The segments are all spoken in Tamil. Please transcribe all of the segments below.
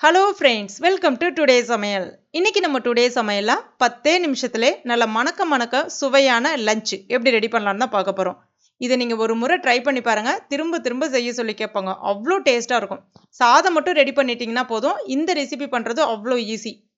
Hello friends welcome to today சமையல் இன்னைக்கு நம்ம டுடே சமையலாக பத்தே நிமிஷத்துல நல்ல மணக்க மணக்க சுவையான லஞ்ச் எப்படி ரெடி பண்ணலாம்னு தான் பார்க்க போகிறோம் இதை நீங்கள் ஒரு முறை ட்ரை பண்ணி பாருங்கள் திரும்ப திரும்ப செய்ய சொல்லி கேட்பாங்க. அவ்வளோ டேஸ்ட்டாக இருக்கும். சாதம் மட்டும் ரெடி பண்ணிட்டீங்கன்னா போதும். இந்த ரெசிபி பண்ணுறது அவ்வளோ ஈஸி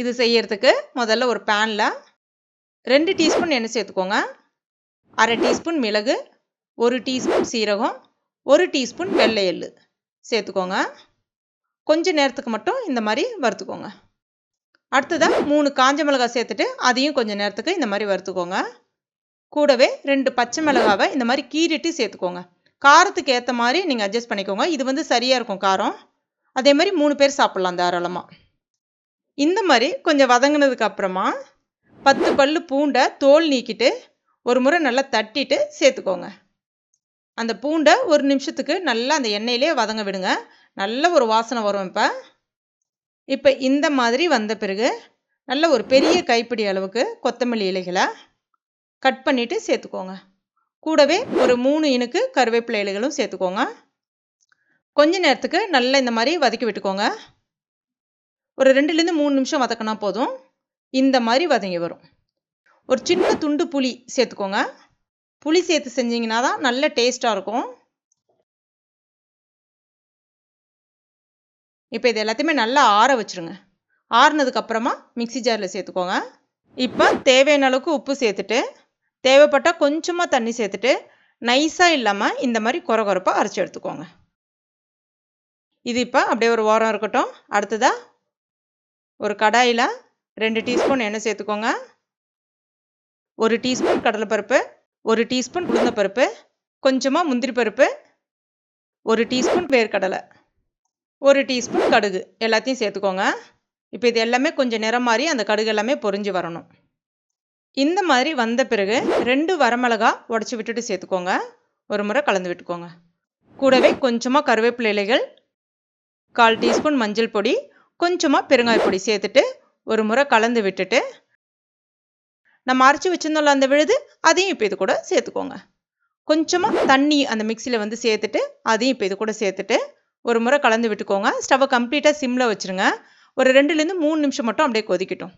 இது செய்யறதுக்கு முதல்ல ஒரு பேனில் ரெண்டு டீஸ்பூன் எண்ணெய் சேர்த்துக்கோங்க. அரை டீஸ்பூன் மிளகு ஒரு டீஸ்பூன் சீரகம் ஒரு டீஸ்பூன் வெள்ளை எள்ளு சேர்த்துக்கோங்க. கொஞ்ச நேரத்துக்கு மட்டும் இந்த மாதிரி வறுத்துக்கோங்க. அடுத்ததாக மூணு காஞ்ச மிளகாய் சேர்த்துட்டு அதையும் கொஞ்சம் நேரத்துக்கு இந்த மாதிரி வறுத்துக்கோங்க. கூடவே ரெண்டு பச்சை மிளகாவை இந்த மாதிரி கீறிட்டு சேர்த்துக்கோங்க. காரத்துக்கு ஏற்ற மாதிரி நீங்கள் அட்ஜஸ்ட் பண்ணிக்கோங்க. இது வந்து சரியாக இருக்கும் காரம். அதே மாதிரி மூணு பேர் சாப்பிட்லாம் தாராளமாக இந்த மாதிரி கொஞ்சம் வதங்கினதுக்கு அப்புறமா பத்து பல்லு பூண்டை தோல் நீக்கிட்டு ஒரு முறை நல்லா தட்டிட்டு சேர்த்துக்கோங்க. அந்த பூண்டை ஒரு நிமிஷத்துக்கு நல்லா அந்த எண்ணெயிலே வதங்க விடுங்க. நல்ல ஒரு வாசனை வரும் இப்போ. இப்போ இந்த மாதிரி வந்த பிறகு நல்ல ஒரு பெரிய கைப்பிடி அளவுக்கு கொத்தமல்லி இலைகளை கட் பண்ணிவிட்டு சேர்த்துக்கோங்க. கூடவே ஒரு மூணு இனுக்கு கருவேப்பிலை இலைகளும் சேர்த்துக்கோங்க. கொஞ்ச நேரத்துக்கு நல்லா இந்த மாதிரி வதக்கி விட்டுக்கோங்க. ஒரு ரெண்டுலேருந்து மூணு நிமிஷம் வதக்கினா போதும். இந்த மாதிரி வதங்கி வரும். ஒரு சின்ன துண்டு புளி சேர்த்துக்கோங்க. புளி சேர்த்து செஞ்சிங்கன்னா தான் நல்ல டேஸ்ட்டாக இருக்கும். இப்போ இது எல்லாத்தையுமே நல்லா ஆற வச்சுருங்க. ஆறுனதுக்கப்புறமா மிக்சி ஜாரில் சேர்த்துக்கோங்க. இப்போ தேவையான அளவுக்கு உப்பு சேர்த்துட்டு தேவைப்பட்டால் கொஞ்சமாக தண்ணி சேர்த்துட்டு நைஸாக இல்லாமல் இந்த மாதிரி குறை குறைப்பாக அரைச்சி எடுத்துக்கோங்க. இது இப்போ அப்படியே ஒரு ஓரம் இருக்கட்டும். அடுத்ததாக ஒரு கடாயில் ரெண்டு டீஸ்பூன் எண்ணெய் சேர்த்துக்கோங்க. ஒரு டீஸ்பூன் கடலைப்பருப்பு ஒரு டீஸ்பூன் உளுந்தப்பருப்பு கொஞ்சமாக முந்திரி பருப்பு ஒரு டீஸ்பூன் வேர்க்கடலை ஒரு டீஸ்பூன் கடுகு எல்லாத்தையும் சேர்த்துக்கோங்க. இப்போ இது எல்லாமே கொஞ்சம் நிறம் மாதிரி அந்த கடுகு எல்லாமே பொறிஞ்சு வரணும். இந்த மாதிரி வந்த பிறகு ரெண்டு வரமிளகா உடச்சி விட்டுட்டு சேர்த்துக்கோங்க. ஒரு முறை கலந்து விட்டுக்கோங்க. கூடவே கொஞ்சமாக கருவேப்பிலை இலைகள் கால் டீஸ்பூன் மஞ்சள் பொடி கொஞ்சமாக பெருங்காய பொடி சேர்த்துட்டு ஒரு முறை கலந்து விட்டுட்டு நம்ம அரைச்சி வச்சுருந்தோம்ல அந்த விழுது அதையும் இப்போ இது கூட சேர்த்துக்கோங்க. கொஞ்சமாக தண்ணி அந்த மிக்சியில் வந்து சேர்த்துட்டு அதையும் இப்போ இது கூட சேர்த்துட்டு ஒரு முறை கலந்து விட்டுக்கோங்க. ஸ்டவ்வை கம்ப்ளீட்டாக சிம்மில் வச்சுருங்க. ஒரு ரெண்டுலேருந்து மூணு நிமிஷம் மட்டும் அப்படியே கொதிக்கட்டும்.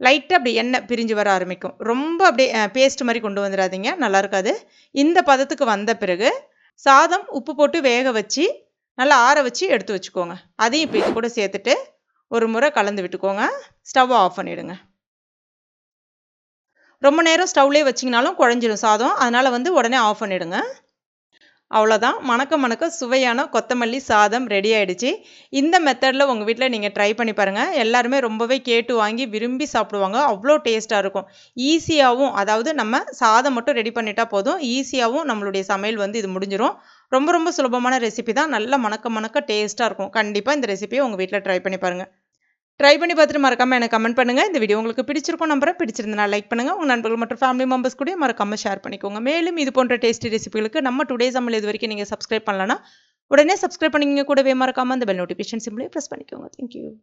லைட்டாக அப்படி எண்ணெய் பிரிஞ்சு வர ஆரம்பிக்கும். ரொம்ப அப்படியே பேஸ்ட் மாதிரி கொண்டு வந்துடாதீங்க. நல்லா இருக்காது. இந்த பதத்துக்கு வந்த பிறகு சாதம் உப்பு போட்டு வேக வச்சு நல்லா ஆற வச்சு எடுத்து வச்சுக்கோங்க. அதையும் இப்போ இது கூட சேர்த்துட்டு ஒரு முறை கலந்து விட்டுக்கோங்க. ஸ்டவ் ஆஃப் பண்ணிவிடுங்க ரொம்ப நேரம் ஸ்டவ்லேயே வச்சிங்கனாலும் குழஞ்சிரும் சாதம். அதனால் வந்து உடனே ஆஃப் பண்ணிவிடுங்க அவ்வளோதான் மணக்க மணக்க சுவையான கொத்தமல்லி சாதம் ரெடி ஆகிடுச்சு இந்த மெத்தடில் உங்கள் வீட்டில் நீங்கள் ட்ரை பண்ணி பாருங்கள் எல்லாருமே ரொம்பவே கேட்டு வாங்கி விரும்பி சாப்பிடுவாங்க. அவ்வளோ டேஸ்ட்டாக இருக்கும். ஈஸியாகவும் அதாவது நம்ம சாதம் மட்டும் ரெடி பண்ணிட்டா போதும். ஈஸியாகவும் நம்மளுடைய சமையல் வந்து இது முடிஞ்சிடும் ரொம்ப ரொம்ப சுலபமான ரெசிபி தான். நல்ல மணக்க மணக்க டேஸ்ட்டாக இருக்கும். கண்டிப்பாக இந்த ரெசிபியை உங்கள் வீட்டில் ட்ரை பண்ணி பாருங்கள் ட்ரை பண்ணி பார்த்துட்டு மறக்காமல் எனக்கு கமெண்ட் பண்ணுங்கள் இந்த வீடியோ உங்களுக்கு பிடிச்சிருக்கும் நம்பரை பிடிச்சிருந்தா லைக் பண்ணுங்கள் உங்கள் நண்பர்கள் மற்றும் ஃபேமிலி மெம்பர்ஸ் கூட மறக்காமல் ஷேர் பண்ணிக்கோங்க. மேலும் இது போன்ற டேஸ்டி ரெசிபிகளுக்கு நம்ம டுடே சமையல் இது வரைக்கும் நீங்கள் சப்ஸ்கிரைப் பண்ணலன்னா உடனே சப்ஸ்கிரைப் பண்ணிங்க கூடவே மறக்காமல் அந்த பெல் நோட்டிஃபிகேஷன் சிம்பிளே ப்ரெஸ் பண்ணிக்கோங்க. Thank you